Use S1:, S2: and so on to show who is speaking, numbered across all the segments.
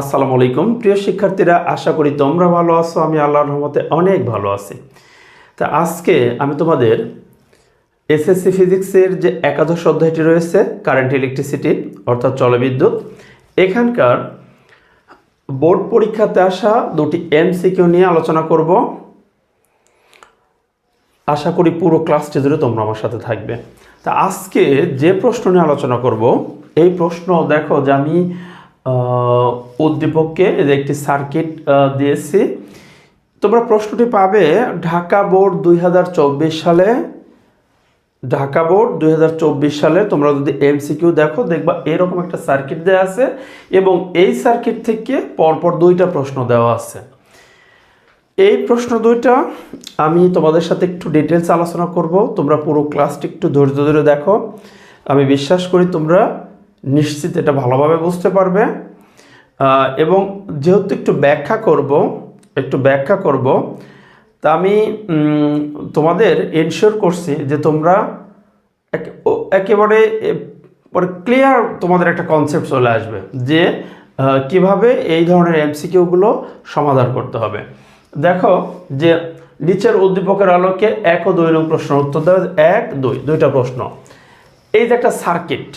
S1: আসসালামু আলাইকুম। প্রিয় শিক্ষার্থীরা, আশা করি তোমরা ভালো আছো। আমি আল্লাহর রহমতে অনেক ভালো আছি। তা আজকে আমি তোমাদের এসএসসি ফিজিক্সের যে একাদশ অধ্যায়টি রয়েছে কারেন্ট ইলেকট্রিসিটি অর্থাৎ জলবিদ্যুৎ, এখানকার বোর্ড পরীক্ষাতে আসা দুটি এমসিকিউ নিয়ে আলোচনা করব। আশা করি পুরো ক্লাসটি ধরে তোমরা আমার সাথে থাকবে। তা আজকে যে প্রশ্ন নিয়ে আলোচনা করব, এই প্রশ্ন দেখো যে আমি উদ্দীপককে একটি সার্কিট দিয়েছি। তোমরা প্রশ্নটি পাবে, ঢাকা বোর্ড দুই হাজার চব্বিশ সালে, ঢাকা বোর্ড দুই হাজার চব্বিশ সালে তোমরা যদি এমসিকিউ দেখো, দেখবা এরকম একটা সার্কিট দেওয়া আছে এবং এই সার্কিট থেকে পরপর দুইটা প্রশ্ন দেওয়া আছে। এই প্রশ্ন দুইটা আমি তোমাদের সাথে একটু ডিটেলস আলোচনা করব। তোমরা পুরো ক্লাসটি একটু ধৈর্য ধরে দেখো। আমি বিশ্বাস করি তোমরা নিশ্চিত এটা ভালোভাবে বুঝতে পারবে। এবং যেহেতু একটু ব্যাখ্যা করব, একটু ব্যাখ্যা করব, তা আমি তোমাদের এনশিওর করছি যে তোমরা একেবারে ক্লিয়ার তোমাদের একটা কনসেপ্ট চলে আসবে যে কীভাবে এই ধরনের এমসিকিউগুলো সমাধান করতে হবে। দেখো যে নিচের উদ্দীপকের আলোকে এক ও দুই নং প্রশ্ন উত্তর দেওয়া এক, দুই, দুইটা প্রশ্ন। এই যে একটা সার্কিট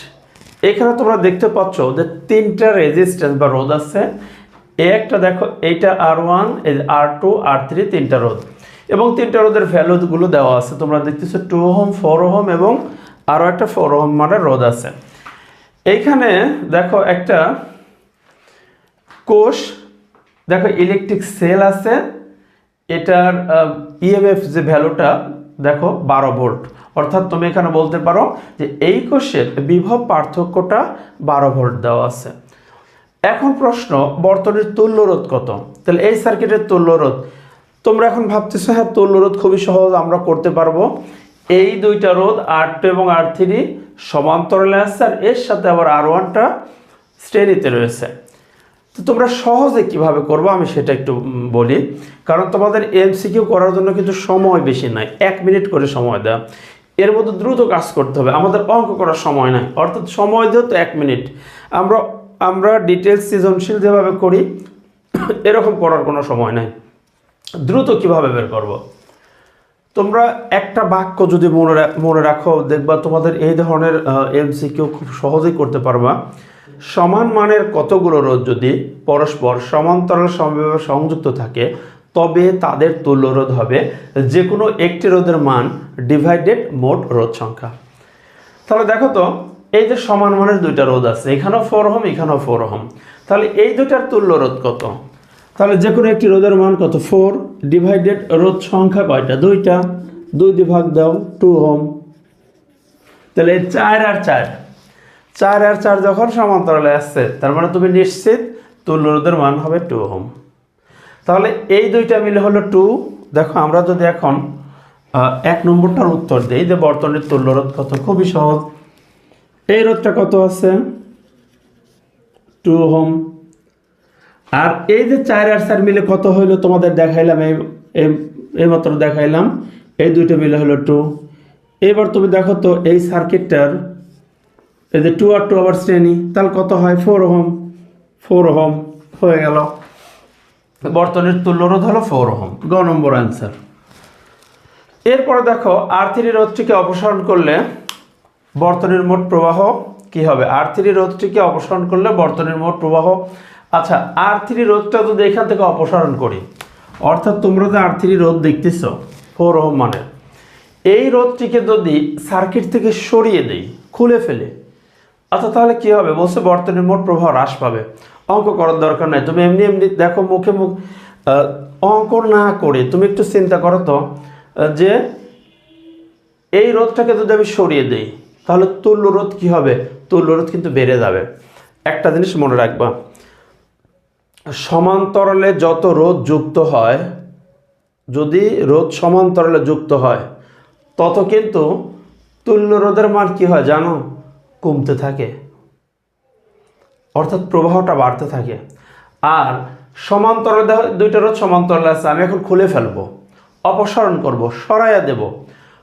S1: এখানে তোমরা দেখতে পাচ্ছ যে তিনটা রেজিস্ট্যান্স বা রোধ আছে। একটা দেখো, এইটা R one R two R three তিনটা রোধ। এবং তিনটা রোধের ভ্যালুগুলো দেওয়া আছে। তোমরা দেখতেছো টু হোম ফোর হোম এবং আরও একটা ফোর হোম মানে রোধ আছে। এইখানে দেখো একটা কোষ, দেখো ইলেকট্রিক সেল আছে। এটার ইএমএফ যে ভ্যালুটা দেখো বারো ভোল্ট। অর্থাৎ তুমি এখানে বলতে পারো যে এই কোষের বিভব পার্থক্যটা বারো ভোল্ট দেওয়া আছে। এখন প্রশ্ন, বর্তনীর তুল্য রোধ কত? তাহলে এই সার্কিটের তুল্য রোধ, তোমরা এখন ভাবতেছো হ্যাঁ তুল্য রোধ খুবই সহজ, আমরা করতে পারব। এই দুইটা রোধ আর টু এবং আর থ্রি সমান্তরালে আসছে আর এর সাথে আবার আর ওয়ানটা শ্রেণীতে রয়েছে। তো তোমরা সহজে কীভাবে করব? আমি সেটা একটু বলি। কারণ তোমাদের এমসিকিউ করার জন্য কিন্তু সময় বেশি নাই। এক মিনিট করে সময় দেওয়া। এর মধ্যে দ্রুত কাজ করতে হবে। আমাদের অঙ্ক করার সময় নাই। অর্থাৎ সময় দিও তো এক মিনিট। আমরা আমরা ডিটেলস সৃজনশীল যেভাবে করি, এরকম করার কোনো সময় নাই। দ্রুত কীভাবে বের করব। তোমরা একটা বাক্য যদি মনে মনে রাখো, দেখবা তোমাদের এই ধরনের এমসিকিউ খুব সহজেই করতে পারবা। সমান মানের কতগুলো রোধ যদি পরস্পর সমান্তরাল সমভাবে সংযুক্ত থাকে, তবে তাদের তুল্য রোধ হবে যে কোনো একটি রোধের মান ডিভাইডেড মোট রোধ সংখ্যা। তাহলে দেখো তো, এই যে সমান মানের দুইটা রোধ আছে, এখানেও ফোর হোম এখানেও ফোর হোম তাহলে এই দুইটার তুল্য রোধ কত? তাহলে যে কোনো একটি রোধের মান কত? ফোর ডিভাইডেড রোধ সংখ্যা কয়টা? দুইটা। দুই দিয়ে ভাগ দাও টু হোম তাহলে চার আর চার। চার আর চার যখন সমান্তরালে আসছে, তার মানে তুমি নিশ্চিত তুল্য রোধের মান হবে টু হোম তাহলে এই দুইটা মিলে হলো টু দেখো, আমরা যদি এখন এক নম্বরটার উত্তর দিই, যে বর্তনের তুল্য রোধ কত? খুবই সহজ। এই রোধটা কত আছে? টু হোম আর এই যে চার আর চার মিলে কত হইল তোমাদের দেখাইলাম, এই, এই- এইমাত্র দেখাইলাম, এই দুইটা মিলে হলো টু এবার তুমি দেখো তো এই সার্কিটটার এই যে টু আর টু আবার শ্রেণি তাহলে কত হয়? ফোর হোম ফোর হোম হয়ে গেল। বর্তনের তুল্য রোধ হলো ফোর হোম গ নম্বর অ্যান্সার এরপরে দেখো আর থ্রি রোধটিকে অপসারণ করলে বর্তনের মোট প্রবাহ কি হবে? আর থ্রি রোধটিকে অপসারণ করলে বর্তনের মোট প্রবাহ। আচ্ছা আর থ্রি রোধটা যদি এখান থেকে অপসারণ করি অর্থাৎ তোমরা যে আর থ্রি রোধ দেখতেছ ফোর হোম মানে এই রোধটিকে যদি সার্কিট থেকে সরিয়ে দেই খুলে ফেলে আচ্ছা তাহলে কি হবে? বলছে বর্তনীর মোট প্রবাহ হ্রাস পাবে। অঙ্ক করার দরকার নাই। তুমি এমনি এমনি দেখো মুখে মুখ অঙ্ক না করে তুমি একটু চিন্তা করো তো যে এই রোধটাকে যদি আমি সরিয়ে দিই, তাহলে তুল্য রোধ কি হবে? তুল্য রোধ কিন্তু বেড়ে যাবে। একটা জিনিস মনে রাখবা, সমান্তরালে যত রোধ যুক্ত হয়, যদি রোধ সমান্তরালে যুক্ত হয়, তত কিন্তু তুল্য রোধের মান কি হয় জানো? কমতে থাকে। অর্থাৎ প্রবাহটা বাড়তে থাকে। আর সমান্তরালে দুইটা রোধ সমান্তরাল আছে, আমি এখন খুলে ফেলব। অপসারণ করব, সরাইয়া দেব।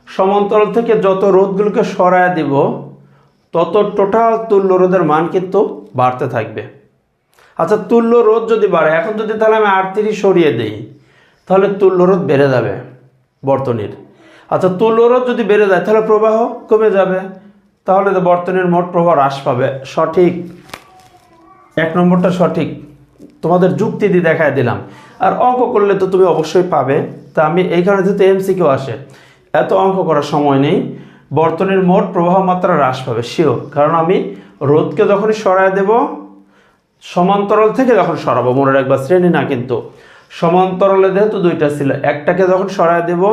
S1: সমান্তরাল থেকে যত রোধগুলোকে সরাইয়া দেব, তত টোটাল তুল্য রোধের মান কিন্তু বাড়তে থাকবে। আচ্ছা তুল্য রোধ যদি বাড়ে, এখন যদি তাহলে আমি থ্রি সরিয়ে দিই, তাহলে তুল্য রোধ বেড়ে যাবে বর্তনীর। আচ্ছা তুল্য রোধ যদি বেড়ে যায়, তাহলে প্রবাহ কমে যাবে। তাহলে তো বর্তনীর মোট প্রবাহ হ্রাস পাবে। সঠিক, এক নম্বরটা সঠিক। তোমাদের যুক্তি দিয়ে দেখায় দিলাম। আর অঙ্ক করলে তো তুমি অবশ্যই পাবে। তা আমি এইখানে যেহেতু এমসিকিউ আসে, এত অঙ্ক করার সময় নেই। বর্তনীর মোট প্রবাহ মাত্রা হ্রাস পাবে শিওর কারণ আমি রোদকে যখনই সরায় দেব, সমান্তরাল থেকে যখন সরাবো, মনে রাখবা, শ্রেণি না কিন্তু। সমান্তরালে যেহেতু দুইটা ছিল, একটাকে যখন সরায় দেব,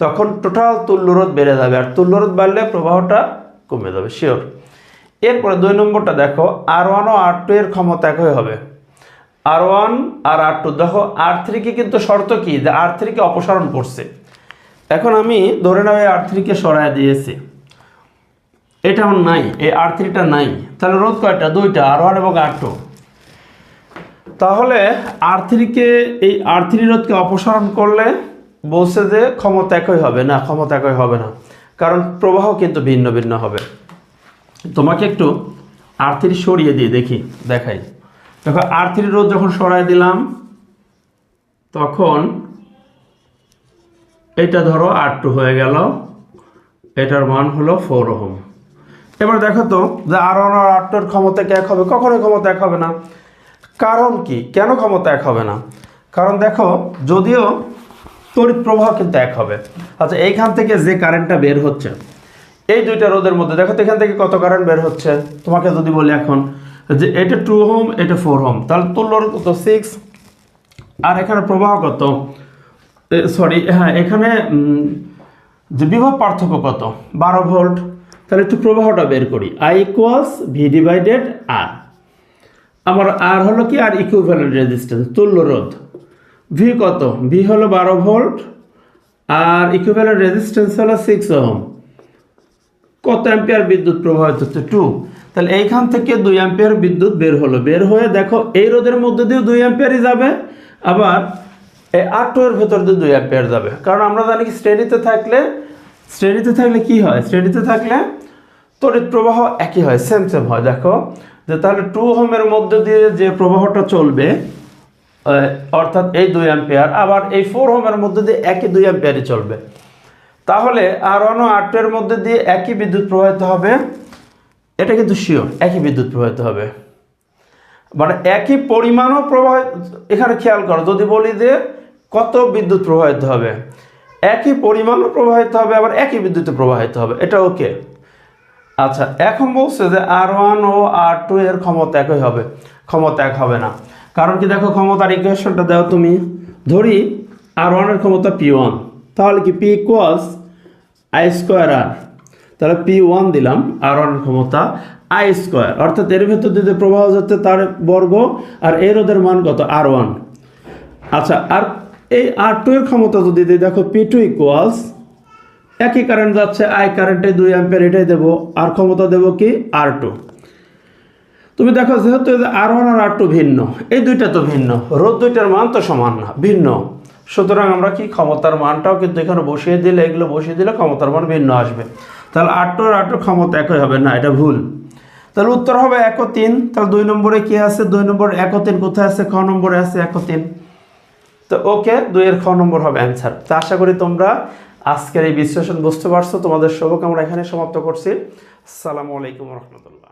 S1: তখন টোটাল তুল্যরোধ বেড়ে যাবে। আর তুল্যরোধ বাড়লে প্রবাহটা কমে যাবে শিওর এরপরে দুই নম্বরটা দেখো আর ওয়ান ও আর টু এর ক্ষমতা একই হবে। আর ওয়ান আর আর টু দেখো আর থ্রিকে কিন্তু শর্ত কি? যে আর থ্রিকে অপসারণ করছে। এখন আমি ধরে নাও এই আর থ্রিকে সরায় দিয়েছি। এটা আমার নাই, এই আর থ্রিটা নাই। তাহলে রোধ কয়টা? দুইটা আর ওয়ান এবং আর টু তাহলে আর থ্রিকে এই আর থ্রি রোধকে অপসারণ করলে বলছে যে ক্ষমতা একই হবে। না, ক্ষমতা একই হবে না। কারণ প্রবাহ কিন্তু ভিন্ন ভিন্ন হবে। তোমাকে একটু আর্থির সরিয়ে দিয়ে দেখি, দেখাই। দেখো আর্থির থ্রি রোধ যখন সরাই দিলাম, তখন এটা ধরো আর টু হয়ে গেল, এটার মান হলো ফোর ওহম। এবার দেখো তো, যে আর ওয়ান আর আর টুর ক্ষমতা এক হবে, কখনোই ক্ষমতা এক হবে না। কারণ কি? কেন ক্ষমতা এক হবে না? কারণ দেখো, যদিও তড়িৎ প্রবাহ কিন্তু এক হবে। আচ্ছা এইখান থেকে যে কারেন্টটা বের হচ্ছে, এই দুইটা রোদের মধ্যে, দেখো তো এখান থেকে কত কারেন্ট বের হচ্ছে? তোমাকে যদি বলি এখন যে এটা টু হোম এটা ফোর হোম তাহলে তুল্য কত? সিক্স আর এখানে প্রবাহ কত? সরি হ্যাঁ এখানে যে বিভব পার্থক্য কত? বারো ভোল্ট তাহলে একটু প্রবাহটা বের করি। I equals V divided R আমার আর হলো কি? আর ইকুইভ্যালেন্ট রেজিস্ট্যান্স তুল্য রোধ। ভি কত? ভি হলো বারো ভোল্ট আর ইকুইভ্যালেন্ট রেজিস্ট্যান্স হলো সিক্স ওহম। কত অ্যাম্পিয়ার বিদ্যুৎ প্রবাহিত হচ্ছে? টু তাহলে এইখান থেকে দুই অ্যাম্পিয়ার বিদ্যুৎ বের হলো। বের হয়ে দেখো, এই রোদের মধ্যে দিয়ে দুই অ্যাম্পিয়ারই যাবে, আবার এই আর টু এর ভেতর দিয়ে দুই অ্যাম্পিয়ার যাবে। কারণ আমরা জানি কি, শ্রেণীতে থাকলে শ্রেণীতে থাকলে কি হয়? শ্রেণীতে থাকলে তড়িৎ প্রবাহ একই হয় সেম সেম হয়। দেখো, যে তাহলে টু হোমের মধ্যে দিয়ে যে প্রবাহটা চলবে অর্থাৎ এই দুই অ্যাম্পিয়ার আবার এই ফোর হোমের মধ্যে দিয়ে একই দুই অ্যাম্পিয়ারই চলবে। তাহলে আর আর টু মধ্যে দিয়ে একই বিদ্যুৎ প্রবাহিত হবে। এটা কিন্তু শিওর একই বিদ্যুৎ প্রবাহিত হবে। মানে একই পরিমাণও প্রবাহিত এখানে খেয়াল করো, যদি বলি যে কত বিদ্যুৎ প্রবাহিত হবে, একই পরিমাণও প্রবাহিত হবে, আবার একই বিদ্যুতে প্রবাহিত হবে। এটা ওকে আচ্ছা এখন বলছে যে আর ওয়ান ও আর টু এর ক্ষমতা একই হবে। ক্ষমতা এক হবে না। কারণ কি দেখো ক্ষমতার ইকুয়েশনটা দাও তুমি। ধরি আর ওয়ানের ক্ষমতা পি ওয়ান তাহলে কি P equals I square R তাহলে পি ওয়ান দিলাম আর ওয়ানের ক্ষমতা আই স্কোয়ার অর্থাৎ এর ভেতর যদি প্রবাহ যাচ্ছে তার বর্গ আর এর ওদের মান কত? আর ওয়ান আচ্ছা আর এই আর টু এর ক্ষমতা যদি দিই, দেখো পি টু ইকুয়ালস একই কারেন্ট যাচ্ছে আই কারেন্টে দুই অ্যাম্পিয়ার এটাই দেবো। আর ক্ষমতা দেবো কি? আর টু তুমি দেখো, যেহেতু আর ওয়ান আর আর টু ভিন্ন, এই দুইটা তো ভিন্ন রোদ দুইটার মান তো সমান না, ভিন্ন। সুতরাং আমরা কি ক্ষমতার মানটাও কিন্তু এখানে বসিয়ে দিলে, এগুলো বসিয়ে দিলে ক্ষমতার মান ভিন্ন আসবে। তাহলে আট টু আর আট টুর ক্ষমতা একই হবে না, এটা ভুল। তাহলে উত্তর হবে এক তিন তাহলে দুই নম্বরে কি আছে? দুই নম্বর এক তিন কোথায় আছে? খ নম্বরে আছে এক তিন তো ওকে, দুইয়ের খ নম্বর হবে অ্যান্সার তো আশা করি তোমরা আজকের এই বিশ্লেষণ বুঝতে পারছ। তোমাদের সবক আমরা এখানে সমাপ্ত করছি। আসসালামু আলাইকুম রহমতুল্লাহ।